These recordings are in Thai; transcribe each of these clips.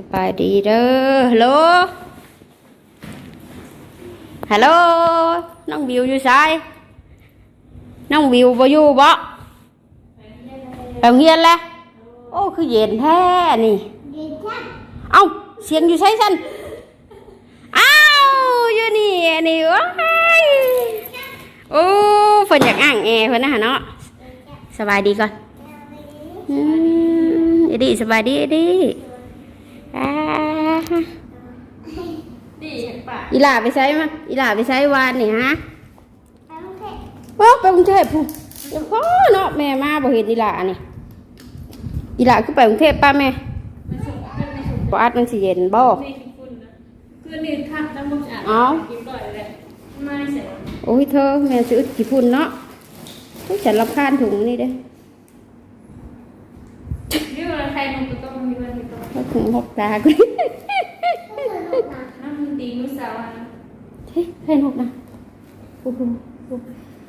สบายดีเด้อฮัลโหลฮัลโหลน้องบิวอยู่ไสายน้องบิวบ่อยู่บ่ไปโรงเรียนแล้วโอ้คือเย็นแท้นี่เอ้าเสียงอยู่ใช่สันอ้าวอยู่นี่นี่ว้ายโอ้เพิ่นอยากอ่างแอร์เพิ่นนะฮะเนาะสบายดีก่อนอืมเอดีสบายดีเอดีอ่าดีป่ะอีหล่าไปใช้มาอีหล่าไปใช้วานนี่ฮะโอ้ไปกรุงเทพพูเดี๋ยวพ่อเนาะแม่มาบ่เห็นอีหล่านี่อีหล่าคือไปกรุงเทพป้าแม่ไม่สุกไม่สุกบ่อัดมันสิเย็นบ่นี่คือคุณนะคือนี่ทักน้ำมันอะเอ้ากินก่อนเลยไม่เสร็จโอ้ยเธอแม่ซื้อกี่พุ่นเนาะโอ้ยฉันรำคาญถุงนี่เด้นี่เวลาใครมัน ก็ต้องมีวันที่ต้องเขาถุงหกตากูน้ำมันตีมือสาวนะเฮ้ยให้หกนะโอ้โห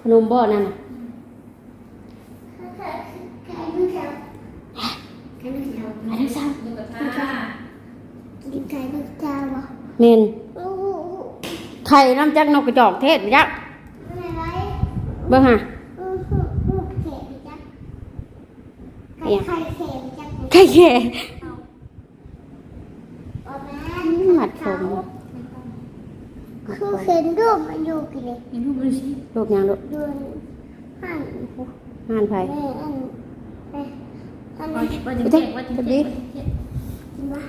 ขนมบ่อนั่นน่ะอันนี้ซ้ดูกระทะำเมนไข่น้ำจักนกกระจอกเทศไปจักเบิ่งฮะไข่แก่หมัดผ มคือเห็นรูปมันอยู่กี่เลยเห็นรูปมันสิลูกยังลูกดูหันห่านไผ่แม่อันแม่อันว่านี้จะแจกว่าจะแจกมา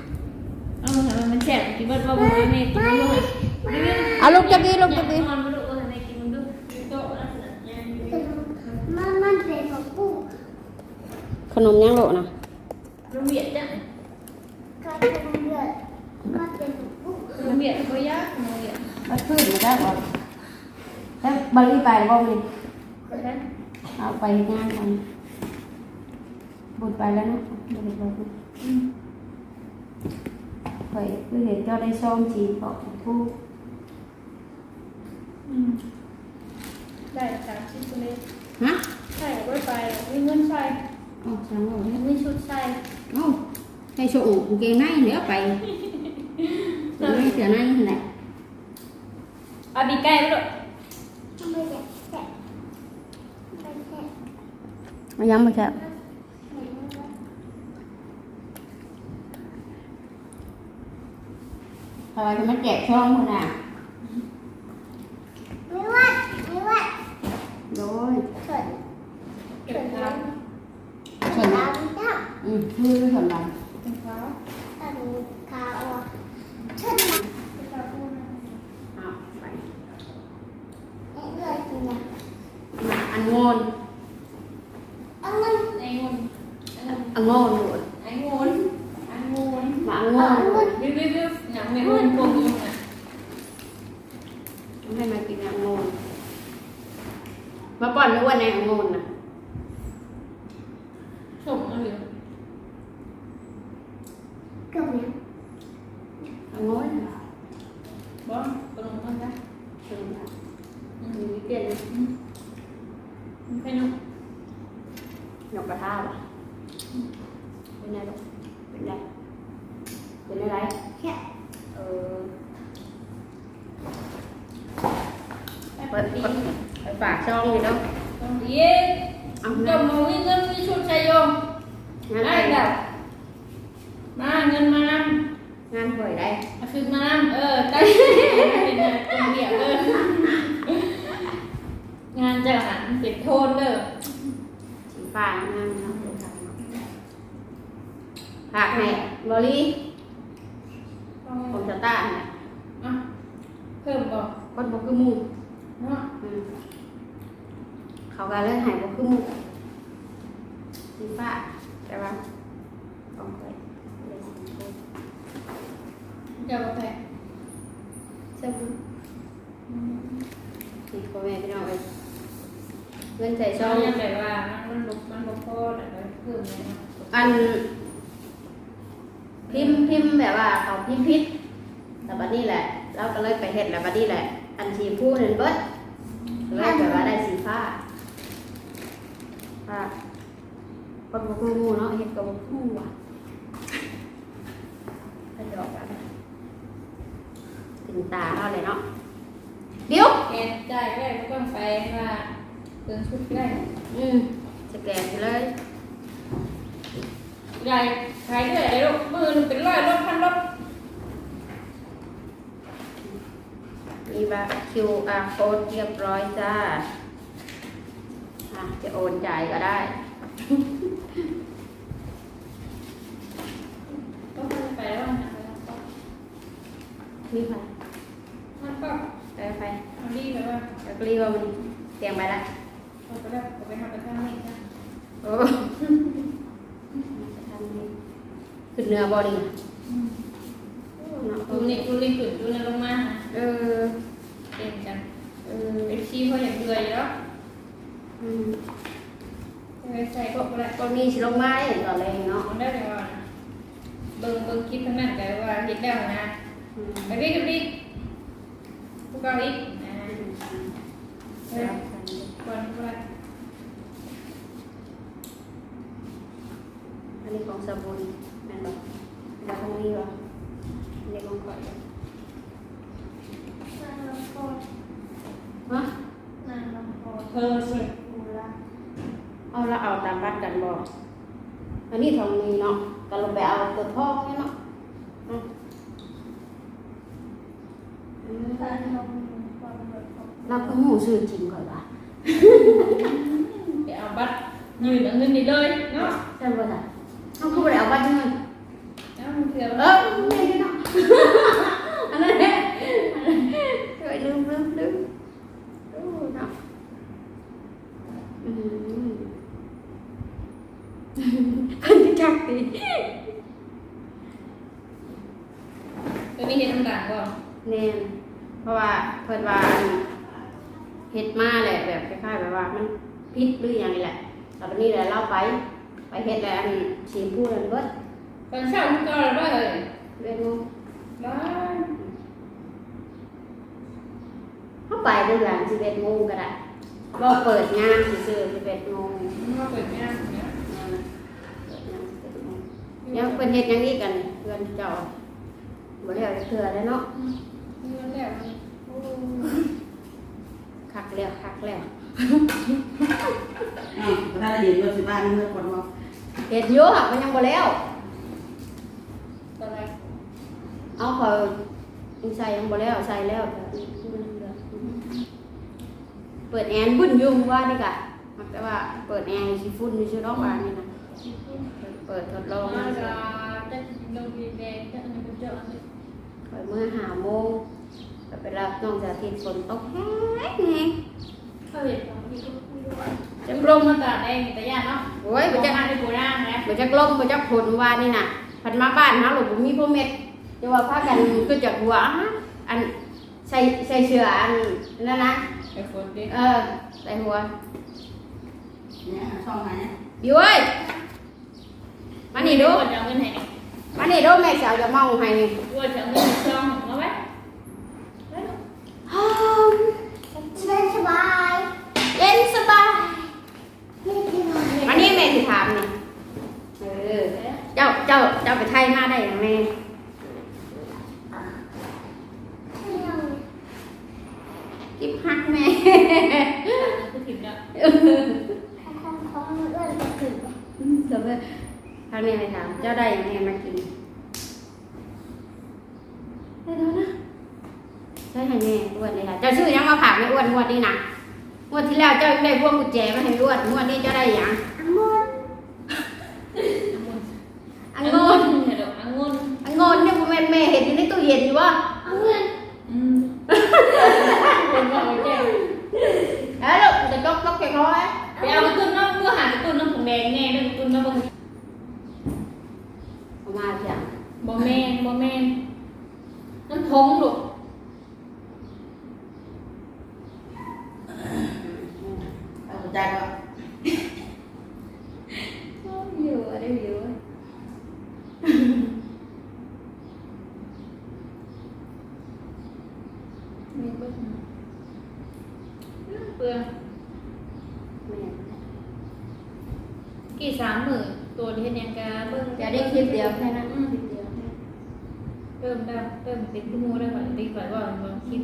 เอามามันแจกกินบ้านว่าบ้านแม่กินด้วยเอาลูกจับดีลูกจับดีนอนมาดูว่าแม่กินด้วยโต๊ะลักษณะนี้มันมันเป็นของปู่ขนมยังลูกนะ โรงเรียนจ้ะ กลายเป็นเลือดมันเป็นของปู่ โรงเรียนก็ยากโรงเรียน มาขึ้นมาได้บ่ แล้วบริไปบ่มีก็ได้เอาไปงานกันบุญไปแล้วเนาะบริไปเคยคือเห็นเจ้าได้ซ่อมจีนบอ ยฮะใช่ก็ไปมีเงินใส่เอ๋อช่างเอาเนี่ยมีชุดใส่เอ้าให้โชว์กางเกงในเดี๋ยวไปเสื้อในเสื้อในนั่นแหละเอาบีไก่ไปด้วยไม่ได้แตะไม่แตะเอายังมาแค่ทำไมจะมาแจกช่องคนอะไม่ว่าไม่ว่าโดยเขินเก็บเท้าเฉินตานะมตั้งอืมมือเฉินดังเป็นเท้า ตาดูขาวเชิดนะ เป็นเท้าพูดนะ เอาไป เอ้ยเลยจริงนะ มาอันงอน เอาเงิน ไอ้งน อันงอนโดด ไอ้งนไอ้งน มาอันงอนโดด วิววิววิวหนังไม่งนพวกนี้อะ ให้มากินอันงอนมาป้อนไม่อ้วนในอันงอนนะ ส่งมาเหลือ เกือบเนี่ย อันงอน บ้องกระลงมันได้ เฉินดังมี เปลี่ยนไปนุ่มหยกกระทะป่ะเป็นไงลูกเป็นไงเป็นอะไรแค่เออไปเปิดดีไปฝากช่องเลยเนาะต้องดีเอาจเงินมมมีเงินมีชุดใส่ยงงานได้แบบมาเงินมางานป่วยได้เอาคืนมาเออได้เป็นงานเป็นเดียวเออ งานจะหันเป็นโทนเด้อสีฟ้างานเนาะฝากให้บอลลี่ผมจะต้านเนี่ยอะเพิ่มบอกคนบอกคือหมูเนาะอืมเขาก็เลยใหายบอกคือหมูสีฟ้าแต่ว่าต้องไปเลยสีชมพูเจ้ากาแฟเสื้ เลยเงินใส่ชช่ออบงยังแบบว่ามันบกมันบกพอแต่เพิ่มเลยนะอัน พิมพ์พิมพ์แบบว่าเขาพิมพ์พิษแต่บัดนี้แหละเราก็เลยไปเห็ดแล้วบัดนี้แหละ อันสีพูนั่นเบิดเลยแบบว่าได้สีฟ้าฟ้าคนบอกคือหมูเนาะเห็ดกับบอกคือหมูอะไปดอกกันถึงตาเราเลยเนาะเดี๋ยวแกนจ่ายได้ก็ต้องไปว่า เติมชุดได้อืมสแกนไปเลยได้ขายเท่าไหร่ลูกมือหนึ่งเป็นร้อยรถพันรถมีบัตร QR code เรียบร้อยจ้าอะจะโอนจ่ายก็ได้ ก็ไปแล้วนะมีใครมันก็ไปไปทำดีแบบว่าแล้วก็รีบว่ามันเตรียมไปละ เราไปได้ไปทำไปทำนี่นะ โอ้ขึ้น เนื้อบอดี้ดูนี่ดูนี่ขึ้นดูนี่ลงมาเออเป็นกันเออเป็นชีเพราะอย่างเดือยแล้วอืมใส่ก็ได้ก็มีสิลงไม้ต่อแรงเนาะมันได้เลยว่าเบิ่งเบิ่งคลิปทั้งนั้นแต่ว่าเห็นแล้วนะอืมไปพี่กับพี่พวกเราอีกนะเฮ้ยก่อนก่อนอันนี้ของสบุนแม่นบอก แล้วของนี้วะอันนี้ของข่อยฮะเธอสิเอาละเอาตามรัดกันบอกอันนี้ทองนี้เนาะก็ลงไปเอาตัวทองนี่เนาะอืมอืมเราก็หูซื้อจริงก่อนว่ะไปเอาบัตรยืนเอาเงินนี่เลยเนาะใช่ป่ะจ๊ะเขาคือไปเอาบ้านจังเลยเอามันเถื่อนเออไม่ได้เนาะอันนั้นแหละเฮ้ยลืมลืมลืมโอ้เนาะอืมคนที่จักดีตัวนี้เห็นน้ำด่างก่อนแน่นเพราะว่าเพิ่นว่าอันเฮ็ดมาแหละแบบคล้ายๆแบบว่ามันพิษหรืออย่างนี้แหละแล้ววันนี้แหละเราไป ไปเฮ็ดแล้วอันสีพูดอันเบิดตอนเช้ามันก็เลยว่าเลย เรียนงู บ้าน เขาไปเรื่องหลังสิบเอ็ดโมงก็ได้บอกเปิดงานซื่อๆสิบเอ็ดโมงมันมาเปิดงานเนี่ยยังเป็นเฮ็ดหยังอีกกันเพื่อนเจ้าบ่แล้วจะเถื่อแล้วเนาะเงินแล้วโอ้คักแล้วคักแล้วอ้าวถ้าเราเห็นว่าสิบ้านเมื่อก่อนว่าเฮ็ดเยอะมันยังบ่แล้วตอนแรกเอาเขาใส่ยังบ่แล้วใส่แล้วแต่มันเหลือ เปิดแอร์บุ่นยุ่งว่านี่กะมักแต่ว่าเปิดแอร์สิฝุ่นอยู่ซื่อดอกว่านี่นะเปิดทดลองมามาจะจะลงดีแดงจะอะไรก็เจาะเลยเมื่อหาโมงก็ไปรับน้องสาธิตฝนตกแห้งแห้งจักลมมาตาแดงแต่ยากเนาะโอ้ยไปบ่จะมาในโบราณนะบ่จักลมบ่จักฝนว่านี่น่ะพันมาบ้านหาหลวงบ่มีพ่อเม็ดจะว่าพากันคือจากหัวอันใส่ใส่เสื้ออันนั่นนะ ไปฝนดิเออใส่หัวเนี่ยช่องไหนบิวเอ้ยมานี่ดูจะเอาเงินให้มานี่ดูแม่สาวจะเมาให้นี่ว่าจะเอาเงินซองมาไว้หอมสบายสบายเย็นสบายไม่ได้นอนมานี่แม่สิถามนี่เออเจ้าเจ้าเจ้าไปไทยมาได้อย่างแม่ไม่นอน กิบฮักแม่คือถิ่นแล้วของของเอื้อนจะถึงเดี๋ยวเพื่อนทางนี้ไปถาม เจ้าได้อย่างแม่มากินได้แล้วนะใช่ให้แม่อ้วนเลยค่ะเจ้าชื่อยังมาฝากแม่อ้วนงวดนี้นะงวดที่แล้วเจ้าได้พวงกุญแจมาให้แม่อ้วนงวดนี้เจ้าได้หยังอังมุนอังโงนเห็นดอกอังงนอังโงนเนี่ยผมแม่นแม่เห็นอยู่ในตู้เย็นอยู่วะ อังมุน อืมคนว่าไปแจ้ง เอ้ยลูกจะจกจกแกร้อย ไปเอาตุ้นน้ำเพื่อหาตุ้นน้ำผงแดงแน่ด้วยตุ้นน้ำผง เอามาเพียง บ่แม่นบ่แม่นน้ำผงลูก เอาใจว่า อยู่ได้อยู่ มีเบิ่งเปลือง แม่ กี่สามหมื่น ตัวที่เห็นยังกะเบิ่งจะได้คลิปเดียวแค่นั้นอืมคลิปเดียวเติมได้เติมติดขึ้นมูได้ก่อนติดก่อนว่ามันคิด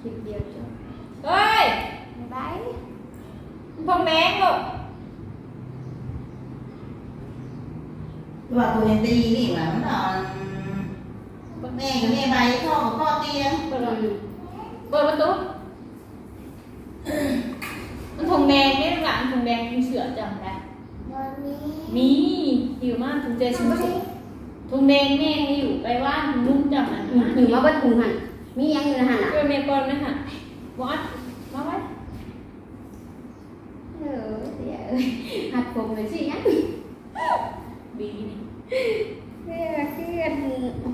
คลิปเดียวจบเฮ้ยบ๊ายบายพงแดงลูกว่าตัวเองตีนี่ว่ามันนอนแม่กับแม่ใบพ่อกับพ่อเตียงเปิดเปิดประตู มันพงแดงเนี่ยหลังพงแดงมีเสือจำได้วันนี้มีอยู่มากถุงเจชุมสุถุงแดงแม่ให้อยู่ไปว่านนุ่มจังนั้นถึงมาเบิดถุงหันมีหยังอยู่ในหันอะเพื่อเมียก่อนนะฮะวัดมาไว้เออเสียเอ้ยหัดผมเลยสิยังบีนี่เพื่อเครียด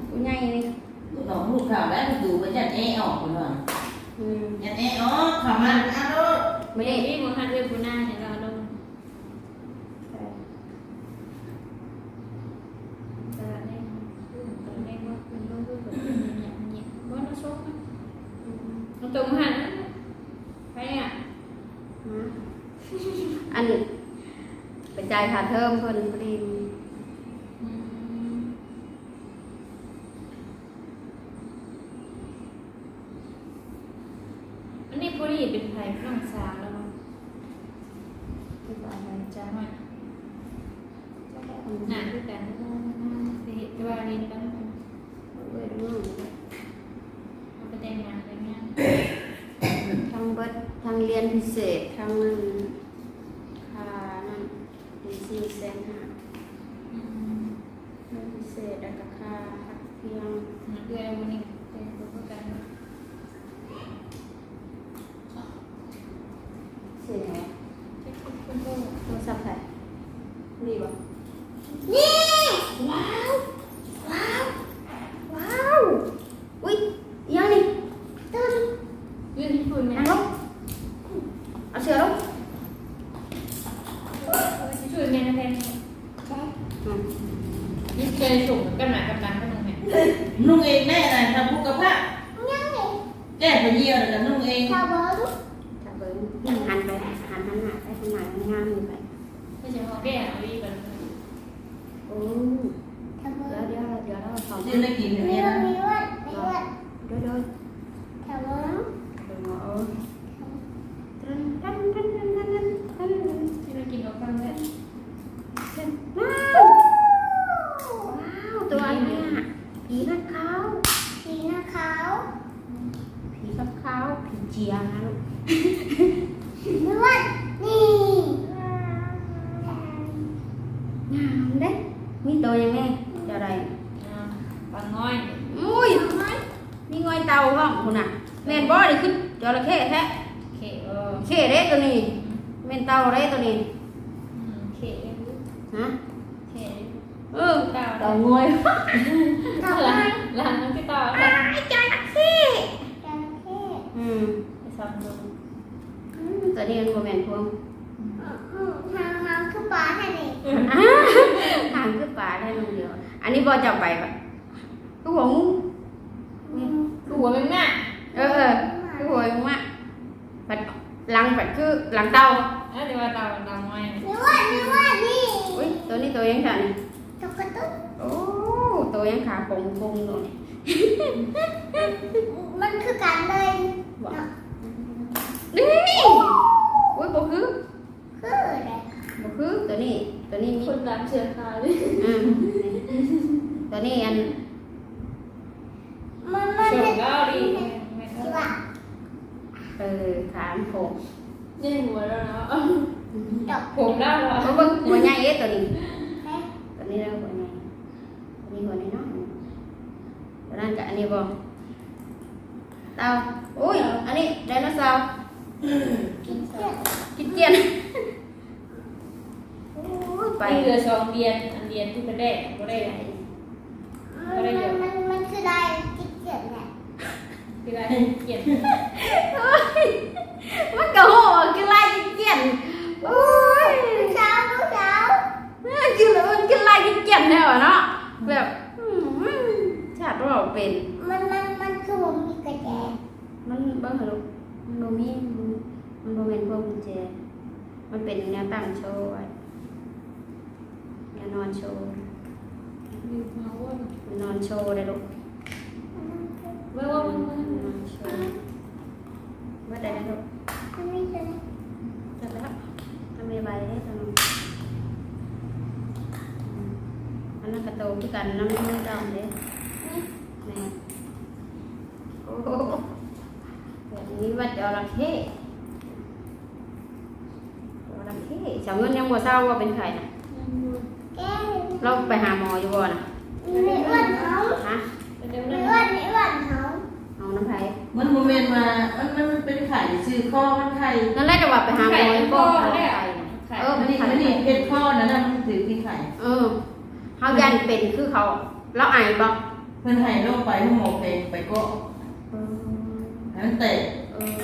ผู้ใหญ่นี่หนองลูกข่าวแล้วดูไปจัดแอออกคนว่าอืมจัดแอออกข่าวมันอ้าว ไม่ไม่ได้ได้มีมันหันเรื่องปูน่าเนี่ยเราลงแต่ในแต่ในว่าเป็นต้องพูดแบบนี้เนี่ยว่าเราชอบมันเราตรงหันไปอะฮะอันไปจ่ายค่าเทอมเพิ่นพอดี ยวอันนี้บ่จะไปปะคือหัวงูดูหัวเป็นแม่เออเออคือหัวงูอะปัดหลังปัดคือหลังเตาเออเดี๋ยวว่าเต่าเต่าน้อยมีวันมีวันนี่อุ้ยตัวนี้ตัวยังไงนี่ตุ๊กตุ๊กโอ้ตัวยังขาปงปงเลยมันคือการเลยว้านี่อุ้ยบ่คือคืออะไรบ่คือตัวนี้ตัวนี้มีคนร้านเชือคาเลยอืม ตัวนี้อันมันมันส่เป็งนก็ดีไม่สิก็ว่าเออขาอันโผงนี่หัวแล้วเนาะดอกผมได้หรอเขาเบิ่งหัวใหญ่เอ๊ะตัวนี้เอ๊ะตัวนี้แล้วหัวใหญ่ตัวนี้หัวน้อยๆตัวนั้นกับอันนี้บ่เตาอุ้ยอันนี้ไดโนเสาร์กินเสร็จกินเกียนโอ้ยไป ไปเรือสองเดียนอันเดียนที่กระแดกก็ได้มันมันมันมันคืออะไรกินเสร็จเนี่ยที่ไรเกียนโอ้ยมันก็โหกินไล่กินเกียนโอ้ยลูกสาวลูกสาวเอ้ยกินแล้วมันกินไล่กินเกียนแน่วะเนาะแบบอืมชาติเราเป็นมันมันมันคือผมมีกระแจมันเบิ่งเหรอลูกมันบ่มีมันมันบ่แม่นพวกกุญแจมันเป็นแนวตั้งโชว์ไว้แนวนอนโชว์ นอนโชว์ได้ลูกเว้ยว่ามันมันโชว์ว่าได้ลูกอันนี้จะจับแล้วทำใบใบได้ทำอันนั้นกระโตที่กันน้ำมือดำเด้นี่โอ้โหแบบนี้ว่าจระเข้จระเข้สาวเงินยังบ่เศร้าว่าเป็นไข่นะ เราไปหาหมออยู่บ่น่ะไม่อ้วนเขาฮะเป็นเดี๋ยวไม่นั้นอ้วนไม่อ้วนเขาเอาน้ำไผ่มันโมเมนต์มามันมันเป็นไข่ซื้อข้อมันไข่นั่นแหละจะว่าไปหาหมออยู่บ่เอาไข่น่ะเออมัมันนนี่ไข่มันนี่เพชรข้อนั้นน่ะมันถือที่ไข่เออเฮายันเป็นคือเขาเราไอบ่เพื่อนให้โรคไปห้องหมอเพลงไปก็เออให้มันเตะเออ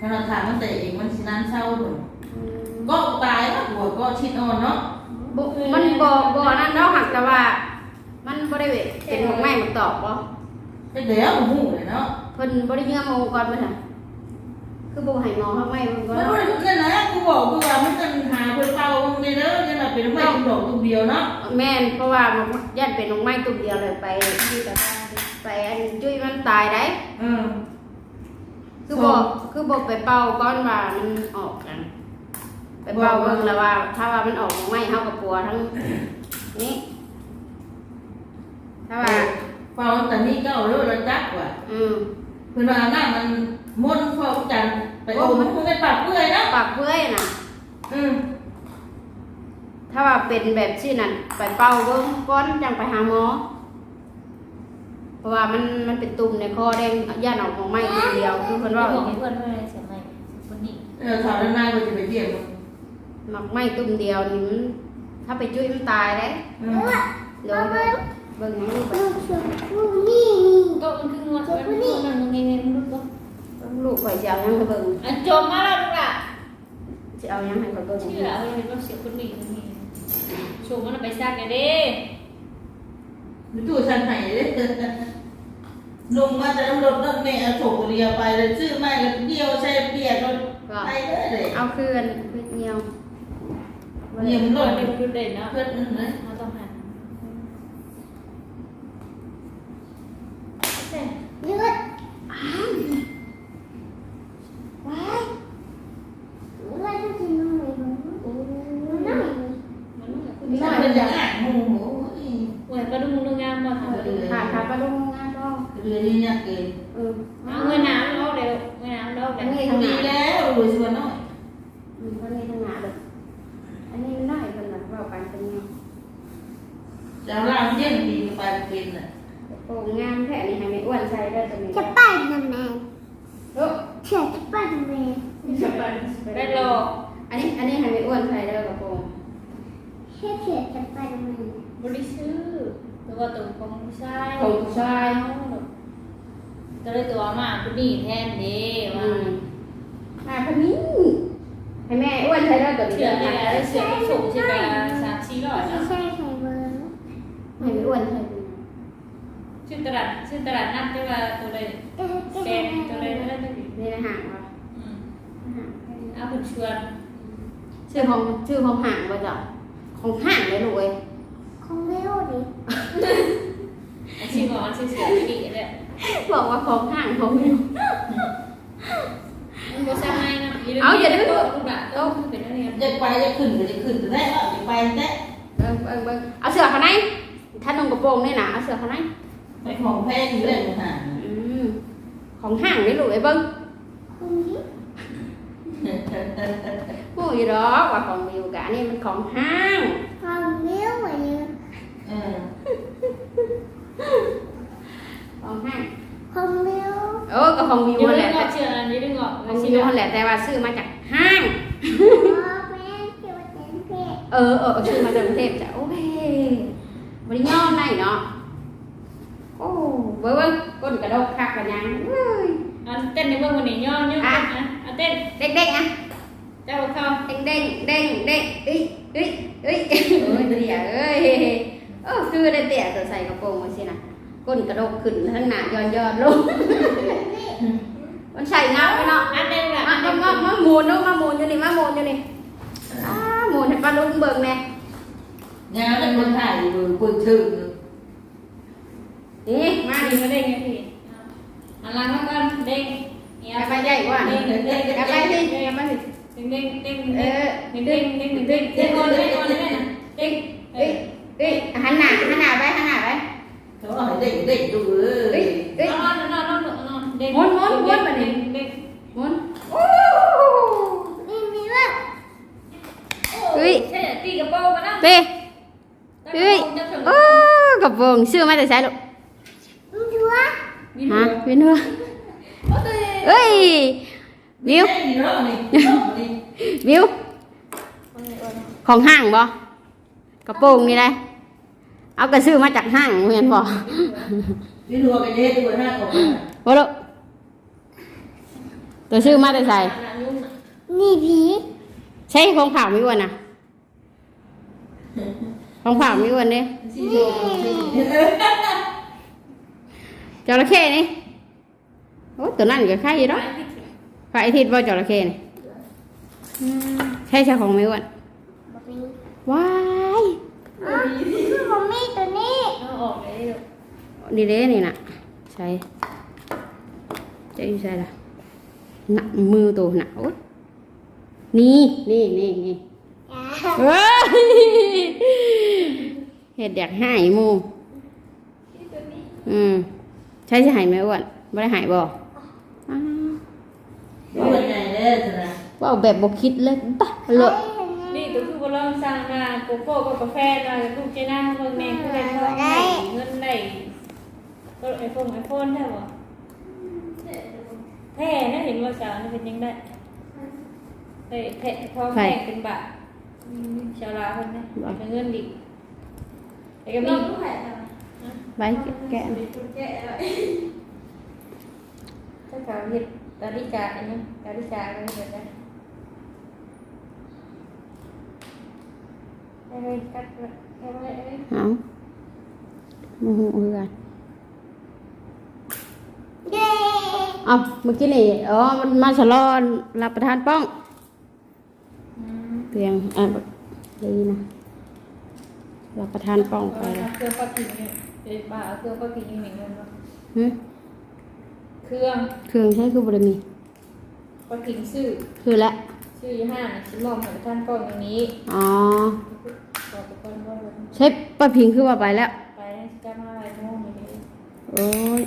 ขนาดถามมันเตะเองมันสินานเศร้าหมดอืมก็ตายแล้วหัวก็ชิดอ่อนเนาะ บ่มันบ่บ่นั่นเนาะหักแต่ว่า มันบ่ได้เป็นของแม่มันตอบบ่ไอ้เดี๋ยวหูเลยเนาะเพิ่นบ่ได้เยื่อมองก่อนมันน่ะคือบ่ให้หมอข้างในมันก็มันไม่ได้พูดกันนะกูบอกกูว่ามันจะหาเพื่อนเป่าในเด้อยังแบบเป็นไม่กูบอกตัวเดียวเนาะแม่นเพราะว่ามันยันเป็นของไม้ตุ่มเดียวเลยไปที่แบบว่าไปอันจุ้ยมันตายได้เออคือบอกคือบอกไปเป่าก้อนว่ามันออกกัน ไปเป่าเบิ่งแล้วว่า ถ้าว่ามันออกไม่เท่ากับปัวทั้งนี้ ถ้าว่าเป่าแต่นี่ก็เอาเรื่องระจักว่ะอืมเพื่อนว่าหน้ามันม่นพอจันไปโอ้มันคงเป็นปากเปื่อยนะปากเพื่อยน่ะ อืมถ้าว่าเป็นแบบที่นั่นไปเป่าเบิ่งก้อนจังไปหาหมอ เพราะว่ามันมันเป็นตุ่มในคอแดงย่านออกของไม้ตุ่มเดียวคือเพิ่นว่า บอกให้เพื่อนเพื่อนอะไรเสียไหมคนนี้เออถามด้านหน้าก็จะไปเยี่ยมมัน หมักไม้ตุ่มเดียวนี่มันถ้าไปจุ้ยมันตายได้อืมเดี๋ยวเบิ่งให้ลูกไปลูกชมพู่นี่ก็มันคืองวดมันคืองวดนึงไงไงมันรู้ก็ลูกข่อยจะเอาหยังให้เบิ่งอันจมมาแล้วลูกอะจะเอาหยังให้ข่อยเบิ่งเชื่อเอาเลยว่าเสียคนนี้คนนี้โชว์มันไปซากกันเด้มีตู้ชั้นไหนเลยลงมาแต่รถรถเมล์เอาโถกเรียไปเลยซื้อมาก็เดียวใช้เปียกก็ก็ไปเลยเลยเอาคืนคืนเงียวเยี่ยม มันรโด ถ นเป็นรุ่นเด่นเนาะ เพื่อนนั่นเลย เราต้องหัน เลือดว้ายว่าจะกินน้ำไหนบ้างน้ำไหน มันต้อง มีหน้าเป็นอย่างอะหมูหมู เหมือนกระดุมนุ่งงามมาทำเลย ขาดขาดปลาดุงงานก็ เรือนี่เนี่ยเกิน เออ เอาเงินน้ำเราเร็วเงินน้ำเรา อั แบ น บ นี้ ทำ ทางห ดี น้า แล้วรวยส่วนน้อย อืมอันนี้ทางหน้าเลยอันนี้มันได้คนละว่าไปเป็นไง จะล่างเยี่ยมดีไปเป็นอะ โป่งงามแท้นี่ให้ไม่อ้วนใส่ได้ตรงนี้ จะปั่นน้ำแมน โอ้ เชื่อจะปั่นแมนได้หลอกอันนี้อันนี้ให้ไม่อ้วนใส่ได้กระโปรงเชื่อเชื่อจะปั่นแมนบริสุทธิ์ตัวตัวของผู้ชายของผู้ชายก็เลยตัวมาคุณนี่แทนเด้ว่ามมาพนี้ให้แม่อ้วนใส่ได้ตัวนี้เสือให้เนี่ยได้สูงใช่ไหมสามสี่ร้อยไม่เนาะใช่ไข่เบอร์ให้ไม่อ้วนใส่ชื่อตลาดชื่อตลาดนัดที่ว่าตัวใดก็ก็แซนตัวใดตัวใดตัวนี้นี่นะห่างว่ะ เอาผุนชวนชื่อของชื่อของห่างว่าจ้ะของห่างเลยลูกเอ้ยคงไม่รู้ดิอาชีพของอาชีพเสือดีเลยบอกว่าของห่างของอยู่มันก็สร้างง่ายนะลูกแบบโตเป็นอะไรจะไปจะขึ้นก็จะขึ้นแต่ได้จะไปแต่เบิ่งเบิ่งเบิ่งเอาเสื้อข้างในถ้านุ่งกระโปรงนี่นะเอาเสื้อข้างในไปของแพงอยู่เลยห่างอืมของห่างนี่ลูกเอ้ยเบิ่งคงนี้โอ้ยดอกว่าของวิวกะอันนี่มันของห้างคงไม่รู้เหมือนกันเออของห้างคงไม่รู้เออก็ของวิวอยู่นั่นในแหละงอเชื่ออันนี้ดึงออกของวิวนั่นแหละแต่ว่าซื้อมาจากห้างพ่อแม่เกี่ยวกับเด็กเออเออเอาซื้อมาจากกรุง เทพจ้ะโอ้ยบริยอมได้เนาะโอ้เบิ่งเบิ่งก้นกระดกคักกันยังเอ้ยอันเต้นในเบื้องบนนี้ย่อย่ออะอัน เต้นเด็กๆอะเจ้าเข้าเด้งเด้งเด้งเด้งเอ้ยเอ้ยเอ้ยเอ้ยเตี้ยเอ้ยเออคือได้เตี้ยตัวใส่กระโปรงมาสินะก้นกระดกขึ้นทั้งหน้าย้อนย้อนลงมันใส่เงาไปเนาะอันเต้นแบบมามามามาหมุนเนาะมาหมุนอยู่นี่มาหมุนอยู่นี่อ้าหมุนให้ปลาลุงเบิ่งแน่งานเป็นคนถ่ายอยู่คนชื่อนี่มามาดิดิมาเด้งไงพี่อันลังมาก่อนเด้ง ไปใหญ่กว่าเด้งเด้งเด้งกลับไปสิเด้งกลับไปสิเด้งเด้งเด้งเออเด้งเด้งเด้งเด้งเด้งก่อนเด้งก่อน เลยนะเด้งเอ้เอ้ยยเอ้ยหันหน้าหันหน้าไปหันหน้าไปเขาบอกให้เด็กเด็กดูเออเอ้ยเอ้ยนอนนอนนอนนอนเด้งม้วนม้วนม้วนมาดิเด้งหมุนโอ้นี่มีว่าเฮ้ยใช่ตีกระโปรงมานะเต้เอ้ยโอ้กระโปรงซื้อมาแต่ใช้ลูกมึงดูว่าฮะวินหัวเอ้ยวิวเด็กนี่เนาะนี่เนาะนี่วิวของห้างบ่กระโปรงนี่ได้เอากระซื้อมาจากห้างเหมือนบ่นี่ดูกันเยอะตัวหน้าของมันบ่ลูกตัวซื้อมาแต่ใส่นี่ผีใช่ของผ่ามิวันน่ะของผ่ามิวันนี่สิโยมจระเข้นี่ โอ้ตัวนั่นก็ไข่อยู่เนาะไฟทิศบ่จระเข้นี่อืมใช่ใช่ของมิวันบอกมีว้ายอ๋อคือผมมีตัวนี้เอาออกเลยดีเด้นี่น่ะใช่จะอยู่ใช่ละหนักมือตัวหนักโอ๊ยนี่นี่นี่นี่อ่าเฮ้ยเห็ดอยากหายหมูอืมใช่จะหายไหมอ้วนไม่ได้หายบ่อ้าว ดูยังไงเด้อสินะว่าเอาแบบบกคิดเลยปะเลยนี่ก็คือบอลองสั่งมาโกโก้กับกาแฟมาลูกเจน่าเพิ่งแม่คือได้ทองได้เงินได้ก็ไอโฟนไอโฟนได้บ่แท้นะเห็นว่าสาวนี่เป็นยังได้เฮ้ยแท้ทองแท้เป็นบาทชาวลาวคนนี้เป็นเงินดิแต่ก็มีใบแกะถ้าเขาเห็ด ตาดิกาอันนี้ตาดิกาก็เห็ดได้ไอ้เว้ยกัดไอ้เว้ยไอ้เว้ยเอามือหูมือกันเย้เอาเมื่อกี้นี่อ๋อมันมาสลอนรับประทานป้องอืมเพียงอะดีนะรับประทานป้องไปเอาแล้วเครื่องปลากิ่งเนี่ยเดี๋ยวบ้าเอาเครื่องปลากิ่งนี่เหมือนกันเนาะ หึ เครื่องเครื่องใช้คือบริมีปลากิ่งซื้อคือละซื้อยี่ห้าชิ้นมอมเหมือนท่านกล้องอย่างนี้อ๋อบอกไปก่อนว่าใช้ป้าพิงคือว่าไปแล้วไปจะมาอะไรโม่งอย่างนี้โอ้ย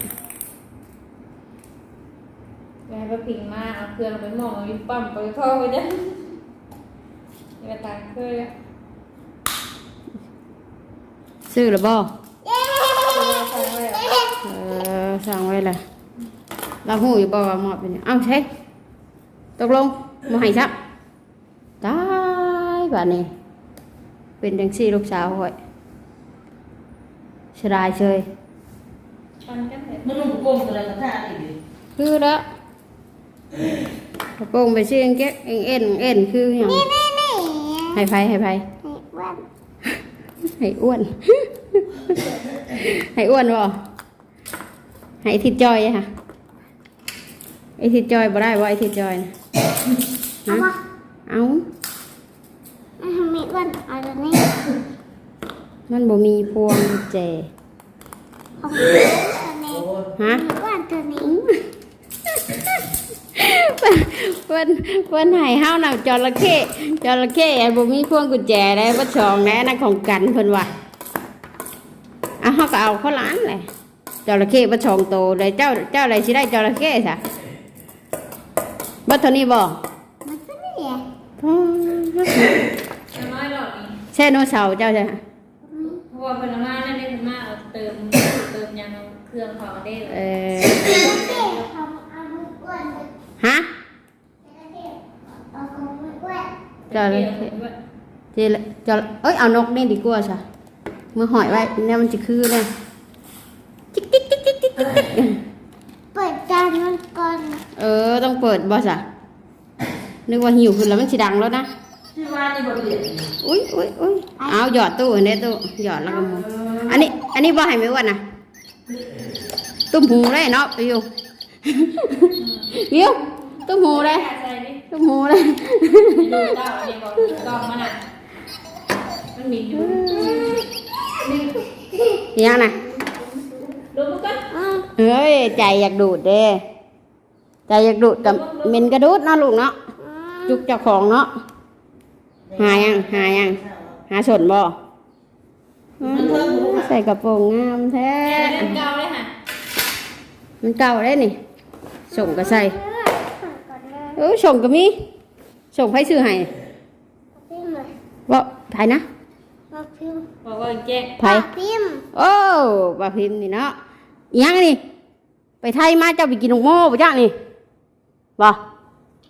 แม่ปลากิ่งมาเอาเครื่องไปมองอยู่ปั๊มไปเข้าไปเด้ออย่าตางเคยอะซื้อหรือบ่เย้เอาไปไว้อะเออสั่งไว้เลย เราหูอยู่บ่ว่าหมอบเป็นหยังเอ้าใช่ตกลงมาให้ซักตายบ้านนี้ เป็นจังซี่ลูกสาวข่อยสดายเชยปันกันเถอะมันนุ่มกลมอะไรกับท่าอีกดิคือแล้วกระโปรงไปซื้อเองเก๊กเองเอ็นเอ็นคือหยังนี่นี่นี่ให้ไผให้ไผให้อ้วนให้อ้วน ให้อ้วนบ่ให้ทิดจอยอะค่ะ ไอทิดจอยบ่ได้บ่ไอทิดจอยนะเอาฮะมาเอาให้ทำมีอ้วนเอาตัวนี้มันบ่มีพวงกุญแจเอาตัวนี้โอ้ยฮะมีอ้วนตัวนี้เพิ่นเพิ่นให้เฮานำจระเข้จระเข้อันบ่มีพวงกุญแจได้บ่ชองได้นั่นของกันเพิ่นว่าอะเฮาก็เอาเข้าวหลามเลยจระเข้บ่ชองโตเลยเจ้าเจ้าอะไรสิได้จระเข้ซะ บ่เท่านี้บ่มันตัวนี้อะอย่างน้อยหรอกนี่แช่โนเสาร์เจ้าจ้ะเพราะว่าพนักงานนั่นได้พนักงานเอาเติมเติมยังเอาเครื่องเขาได้เออเอาเอามืออ้วนเลยฮะเอาของมืออ้วนจระเข้เจละจระเอ้ยเอานกนี่ดีกว่าซะมือหอยไว้เนี่ยมันจะคือเลยจิ๊กจิ๊กจิ๊กจิ๊กจิ๊กจิ๊ก เปิดจานมันก่อน เออ ต้อง เปิดบ่ซะนึกว่าหิวขึ้นแล้วมันสิดังแล้วนะที่ว่านี่บ่เปลี่ยนอุ้ยอุ้ยอุ้ยเอาหยอดตู้ในตู้หยอดแล้วก็มุนอันนี้ อันนี้บ่ให้ไม่อ้วนนะตุ้มหูเลยเนาะไปอยู่วิวตุ้มหูเลยใส่ดิตุ้มหูเลยดูเจ้าอันนี้บอกกล่องมันอะมันมีอยู่ยังนะดูมันเฮ้ยใจอยากดูดเด้ ใจอยากดูดกับเมนกระดูดเนาะลูกเนาะจุกเจ้าของเนาะหายังหายังหาสนบ่อืมใส่กระโปรงงามแท้แม่เล่นเกาเลยค่ะมันเก่าได้นี่ส่งก็ใส่เออก่อนเลยเออส่งก็มีส่งให้ซื้อให้พิมพ์เลยว่าไผนะมาพิมพ์บอกว่าแจ้งไผพิมพ์โอ้ปลาพิมพ์นี่เนาะอิหยังนี่ไปไทยมาเจ้าไปกินนกโม่ปะจ้านี่ บ่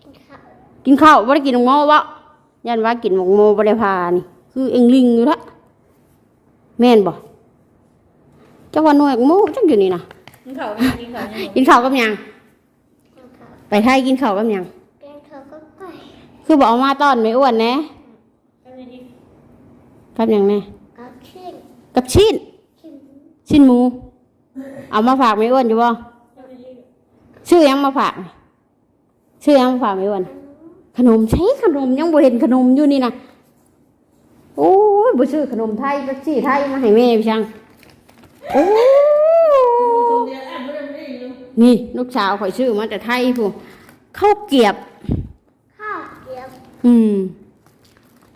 กินข้าวกินข้าวบ่ได้กินนกโม่บ่ยันว่ากินนกโม่บ่ได้พานี่ คือเอ็งลิงอยู่ละแม่นบ่เจ้าว่าหน่วยนกโม่จักอยู่นี่นะกินข้าวกันกินข้าวยังกินข้าวกับหยังกินข้าวไปไทยกินข้าวกับหยังกินข้าวก็ไปคือบอกเอามาตอนไม่อ้วนแหน่ก็เลยอีกกับหยังแหน่กับชิ้นกับชิ้นชิ้นชิ้นหมู เอามาฝากไม่อ้วนอยู่บ่ก็เลยอีกชื่อหยังมาฝาก ชื่อหยังมาฝากไม่อ้วนขนมใช้ขนมยังบ่เห็นขนมอยู่นี่นะโอ้ยบ่ซื้อขนมไทยจักซี่ไทยมาให้แม่พี่ช่างโอ้ตรงเดียวอ่านไม่ได้ไม่ได้อยู่นี่ลูกสาวข่อยซื้อมาแต่ไทยผู้ข้าวเกรียบข้าวเกี๊ยวอืม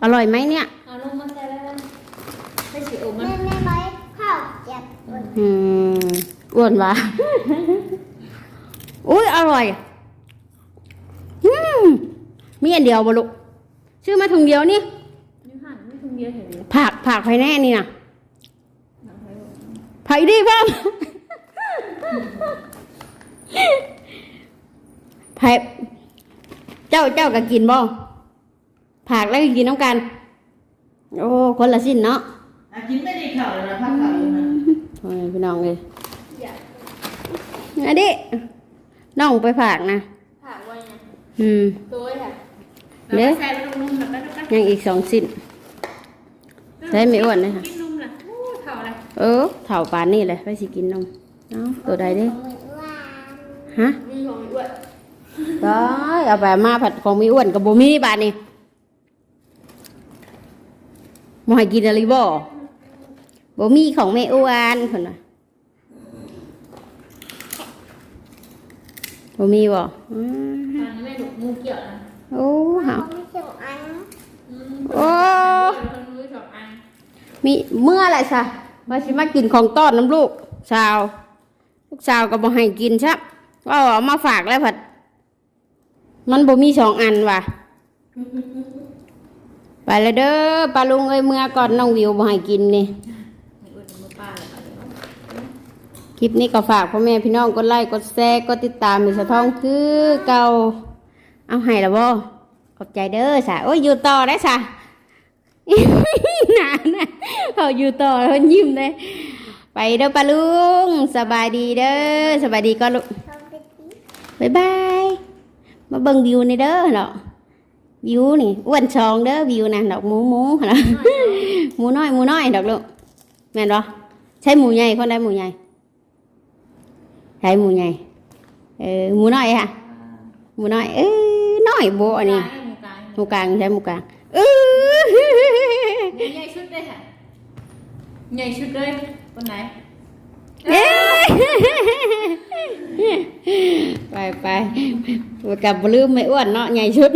อร่อยไหมเนี่ยเอาลงมาใส่แล้วกันให้สีอมมัแม่นแม่ไหมข้าวเกี๊ยวอืมอ้วนวะอุ้ยอร่อย อืมมีอันเดียวบ่ลูกซื้อมาถุงเดียวนี่ยูหันไม่ทุ่งเดียวเห็นเลยผักผักไฟแน่นี่นะไผ่ดีป่ะไผ่เจ้าเจ้าก็กินบ่ผักแล้วก็กินน้ำกัน โอ้คนละสิ้นเนาะอะกินไม่ได้ข่าวเลยนะพักข่าวเลยนะโอ้ยพี่น้องเลยอยากอันนี้น้องไปผักนะผ่าไว้นะ อืมตัวค่ะเด้อใส่ลงนุ่มแล้วก็ยังอีกสองสิ้นใส่ไม่อ้วนเลยค่ะกินนุ่มละโอ้เท่าไรเออเถ่าปานนี่เลยไปสิกินนมเอ้าตัวใดเด้ของหวานฮะมีของอ้วนได้เอาไปมาผัดของมีอ้วนกับบ่มีบาดนี่บ่ให้กินอะไรบ่บ่มีของแม่อ้วนเพิ่นว่ บ่มีบ่อืมตอนนี้แม่หนุกงูเกี่ยวนะโอ้หาเขาไม่เกี่ยวอันอืมโอ้ คนรู้สองอันมีเมื่อไรซะว่าสิมากินของต้อนน้ำลูกสาวลูกสาวก็บ่ให้กินซับว่าเอามาฝากแล้วผัด มันบ่มีสองอันว่ะ ไปแล้วเด้อปลาลุงเอ้ยเมื่อก่อนน้องวิวบ่ให้กินนี่ ไม่อ้วนมือป้าเลยค่ะเดี๋ยว คลิปนี้ก็ฝากพ่อแม่พี่น้องกดไลค์กดแชร์กดติดตามมีสะท้องคือเก่าเอาให้ละบ่ขอบใจเด้อสะโอ้ยอยู่ต่อได้สะนานนะเขาอยู่ต่อแล้วยิ้มเลยไปเด้อปลาลุงสบายดีเด้อสบายดีก็ลูกเขาไปกินบายบายมาเบิ่งวิวในเด้อเนาะวิวนี่อ้วนชองเด้อวิวนะดอกหมูหมูเนาะหมูน้อยหมูน้อยดอกลูกแม่นบ่ใช่หมูใหญ่คนได้หมูใหญ่ ใช่หมูใหญ่เออหมูน้อยค่ะหมูน้อยเออน้อยโบอันนี้ หมูกลาง หมูกลางใช่หมูกลางเออ ใหญ่ชุดเลยค่ะใหญ่ชุดเลยคนไหน เอ้ยไปไปไปกลับบ่ลืมไม่อ้วนเนาะใหญ่ชุด